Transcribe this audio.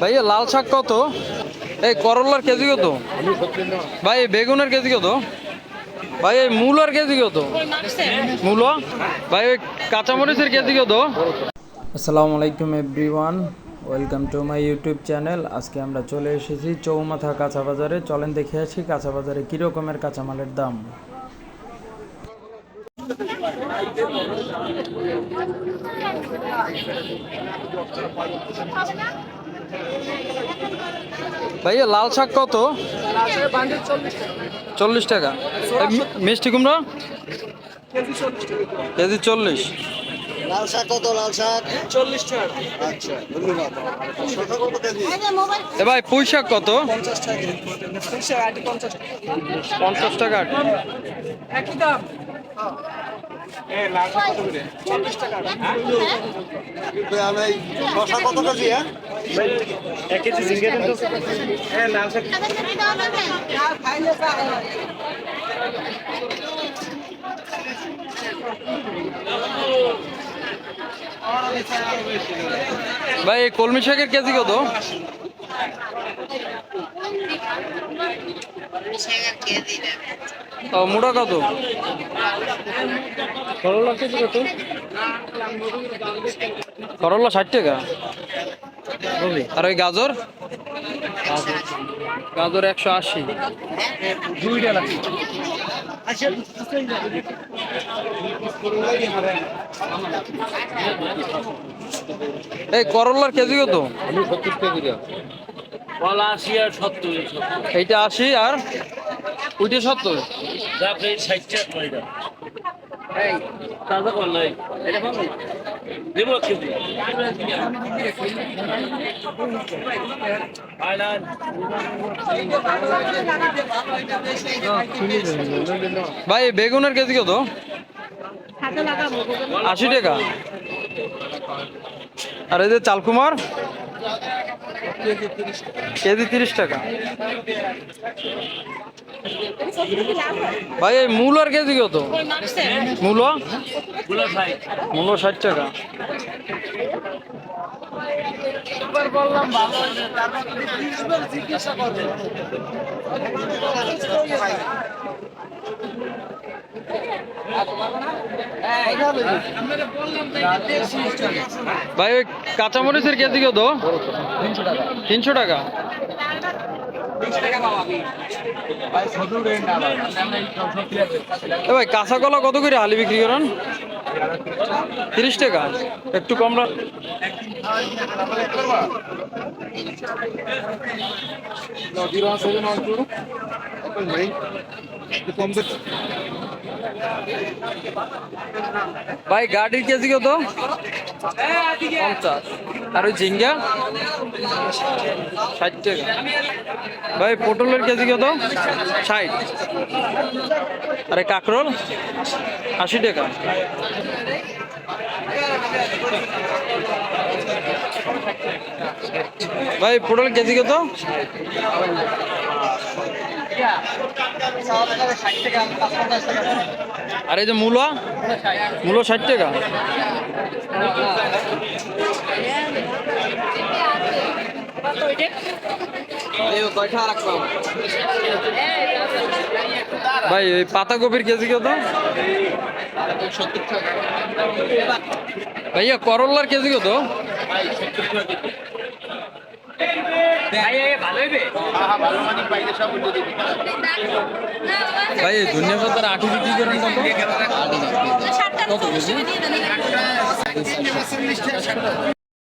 ভাইয়া, লাল শাক কত? এই করলার কেজি কত? ভাই বেগুনের কেজি কত? ভাই, এই মূলার কেজি কত? মূলো? ভাই, ওই কাঁচামরিচের কেজি কত? আসসালামু আলাইকুম everyone, welcome to my YouTube channel. আজকে আমরা চলে এসেছি চৌমাথা কাঁচা বাজারে চলেন দেখে আসি কাঁচা বাজারে কী রকমের কাঁচামালের দাম। ভাইয়া লাল শাক কত? চল্লিশ টাকা। মিষ্টি কুমড়া? কেজি চল্লিশ। লাল শাক কত লাল শাক? চল্লিশ টাকা। আচ্ছা ধন্যবাদ। শসা কত কেজি? এ ভাই পুঁই শাক কত? পঞ্চাশ টাকা পঞ্চাশ টাকা। কেজি হ্যাঁ ভাই কলমি শাকের কেজি কত ও মুড়া কত? করলা কেজি কত? করলা ষাট টাকা। আর ওই গাজর? গাজর। একশো আশি। এই করলার কেজি কত? কলা আশি আর সত্তর। এইটা আশি আর ওইটা সত্তর? এই তাজা কল নাই এটা পাবো দেবো কিন্তু আইলান ভাই বেগুনের কেজি কত? আশি টাকা। আর এই যে চালকুমার? কেজি তিরিশ টাকা। ভাই, এই মূলার কেজি কত? মূলো? মূলো ষাট টাকা। ভাই কাঁচামরিচের কেজি কত? তিনশো টাকা। ভাই, কাঁচা কলা কত করে হালি বিক্রি করেন? তিরিশ টাকা। একটু কম ভাই, গাড়ির কেজি কত? পঞ্চাশ। আর ওই ঝিঙ্গা? ষাট টাকা। ভাই, পটলের কেজি কত? ষাট। আরে, কাঁকরোল? আশি টাকা। ভাই, পটল কেজি কত? আর, এই যে মূলা? মূলো ষাট টাকা। ভাই ওই পাতাকপির কেজি কত? ভাইয়া করল্লার কেজি কত? ভাই এই ধনিয়া পাতার আঠি বিক্রি করেন কত? কত কেজি?